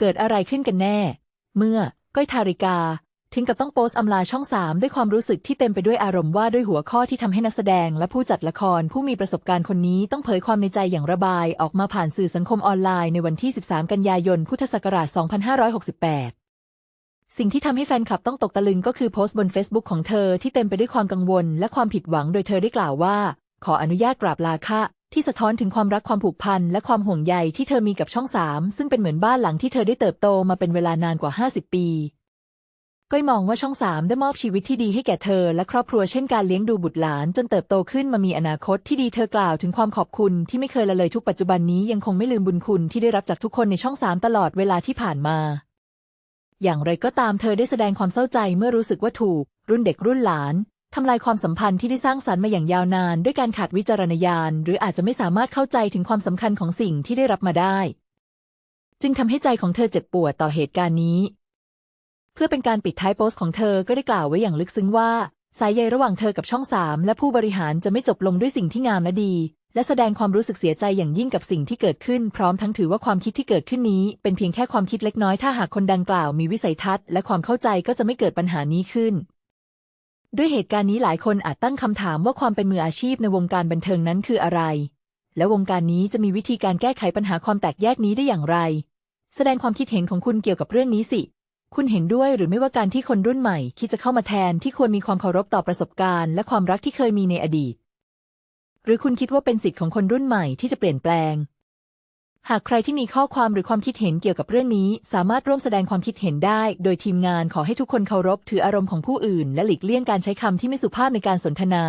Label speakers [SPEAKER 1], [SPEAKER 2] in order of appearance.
[SPEAKER 1] เกิดอะไรขึ้นกันแน่ เมื่อ ก้อยทาริกา ถึงกับต้องโพสต์อำลาช่องสามด้วยความรู้สึกที่เต็มไปด้วยอารมณ์ว่าด้วยหัวข้อที่ทำให้นักแสดงและผู้จัดละครผู้มีประสบการณ์คนนี้ต้องเผยความในใจอย่างระบายออกมาผ่านสื่อสังคมออนไลน์ในวันที่ 13 กันยายน พุทธศักราช 2568สิ่งที่ทำให้แฟนคลับต้องตกตะลึงก็คือโพสต์บน Facebook ของเธอที่เต็มไปด้วยความกังวลและความผิดหวังโดยเธอได้กล่าวว่า ขออนุญาตกราบลาค่ะ ที่สะท้อนถึงความรักความผูกพันและความห่วงใยที่เธอมีกับช่องสามซึ่งเป็นเหมือนบ้านหลังที่เธอได้เติบโตมาเป็นเวลานานกว่า 50 ปีก้อยมองว่าช่องสามได้มอบชีวิตที่ดีให้แก่เธอ และครอบครัวเช่นการเลี้ยงดูบุตรหลานจนเติบโตขึ้นมามีอนาคตที่ดีเธอกล่าวถึงความขอบคุณที่ไม่เคยละเลยทุกปัจจุบันนี้ยังคงไม่ลืมบุญคุณที่ได้รับจากทุกคนในช่องสามตลอดเวลาที่ผ่านมา อย่างไรก็ตามเธอได้แสดงความเศร้าใจเมื่อรู้สึกว่าถูก รุ่นเด็กรุ่นหลาน ทำลายความสัมพันธ์ที่ได้สร้างสรรค์มาอย่างยาวนาน ด้วยการขาดวิจารณญาณ หรืออาจจะไม่สามารถเข้าใจถึงความสำคัญของสิ่งที่ได้รับมาได้ จึงทำให้ใจของเธอเจ็บปวดต่อเหตุการณ์นี้ เพื่อเป็นการปิดท้ายโพสต์ของเธอก็ได้กล่าวไว้อย่างลึกซึ้งว่า สายใยระหว่างเธอกับช่องสามและผู้บริหารจะไม่จบลงด้วยสิ่งที่งามและดี และแสดงความรู้สึกเสียใจอย่างยิ่งกับสิ่งที่เกิดขึ้น พร้อมทั้งถือว่าความคิดที่เกิดขึ้นนี้ เป็นเพียงแค่ความคิดเล็กน้อยถ้าหากคนดังกล่าวมีวิสัยทัศน์และความเข้าใจก็จะไม่เกิดปัญหานี้ขึ้น ด้วยเหตุการณ์นี้หลายคนอาจตั้งคำถามว่าความเป็นมืออาชีพในวงการบันเทิงนั้นคืออะไร และวงการนี้จะมีวิธีการแก้ไขปัญหาความแตกแยกนี้ได้อย่างไร แสดงความคิดเห็นของคุณเกี่ยวกับเรื่องนี้สิ คุณเห็นด้วยหรือไม่ว่าการที่คนรุ่นใหม่คิดจะเข้ามาแทนที่ควรมีความเคารพต่อประสบการณ์ และความรักที่เคยมีในอดีต หรือคุณคิดว่าเป็นสิทธิ์ของคนรุ่นใหม่ที่จะเปลี่ยนแปลง หากใครที่มีข้อความหรือความคิดเห็นเกี่ยวกับเรื่องนี้ สามารถร่วมแสดงความคิดเห็นได้ โดยทีมงานขอให้ทุกคนเคารพถืออารมณ์ของผู้อื่น และหลีกเลี่ยงการใช้คำที่ไม่สุภาพในการสนทนา